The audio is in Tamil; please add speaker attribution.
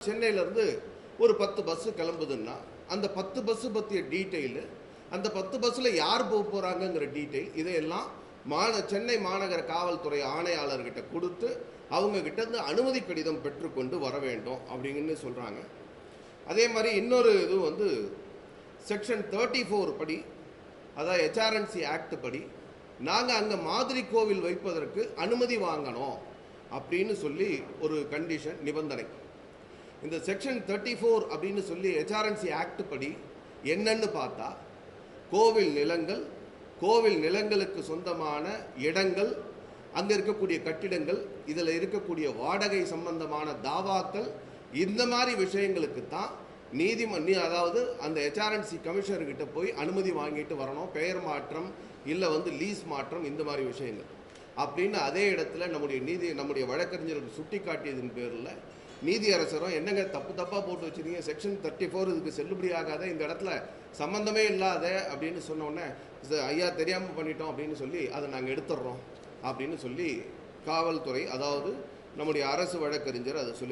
Speaker 1: சென்னையிலேருந்து ஒரு பத்து பஸ்ஸு கிளம்புதுன்னா அந்த பத்து பஸ்ஸு பற்றிய டீட்டெயிலு அந்த பத்து பஸ்ஸில் யார் போக போகிறாங்கங்கிற டீட்டெயில் இதையெல்லாம் மாந சென்னை மாநகர காவல்துறை ஆணையாளர்கிட்ட கொடுத்து அவங்கக்கிட்ட இருந்து அனுமதி கடிதம் பெற்றுக்கொண்டு வர வேண்டும் அப்படிங்கன்னு சொல்கிறாங்க அதே மாதிரி இன்னொரு இது வந்து செக்ஷன் தேர்ட்டி ஃபோர் படி அதாவது ஹெச்ஆர்என்சி ஆக்ட் படி நாங்கள் அங்கே மாதிரி கோவில் வைப்பதற்கு அனுமதி வாங்கணும் அப்படின்னு சொல்லி ஒரு கண்டிஷன் நிபந்தனை. இந்த செக்ஷன் தேர்ட்டி ஃபோர் அப்படின்னு சொல்லி ஹெச்ஆர்என்சி ஆக்ட் படி என்னன்னு பார்த்தா கோவில் நிலங்கள் கோவில் நிலங்களுக்கு சொந்தமான இடங்கள் அங்கே இருக்கக்கூடிய கட்டிடங்கள் இதில் இருக்கக்கூடிய வாடகை சம்பந்தமான தாவாக்கள் இந்த மாதிரி விஷயங்களுக்கு தான் நீதிமன்ற அதாவது அந்த ஹெச்ஆர்என்சி கமிஷனர்கிட்ட போய் அனுமதி வாங்கிட்டு வரணும் பெயர் மாற்றம் இல்லை வந்து லீஸ் மாற்றம் இந்த மாதிரி விஷயங்கள். அப்படின்னு அதே இடத்துல நம்முடைய நீதி நம்முடைய வழக்கறிஞர்கள் சுட்டி காட்டியதன் பேரில் நீதி அரசரும் என்னங்க தப்பு தப்பாக போட்டு வச்சிருக்கீங்க? செக்ஷன் தேர்ட்டி ஃபோர் இதுக்கு செல்லுபடி ஆகாத இந்த இடத்துல சம்மந்தமே இல்லாத அப்படின்னு சொன்னோடனே ஐயா தெரியாமல் பண்ணிட்டோம் அப்படின்னு சொல்லி அதை நாங்கள் எடுத்துடுறோம் அப்படின்னு சொல்லி காவல்துறை அதாவது நம்முடைய அரசு வழக்கறிஞர் அதை சொல்லி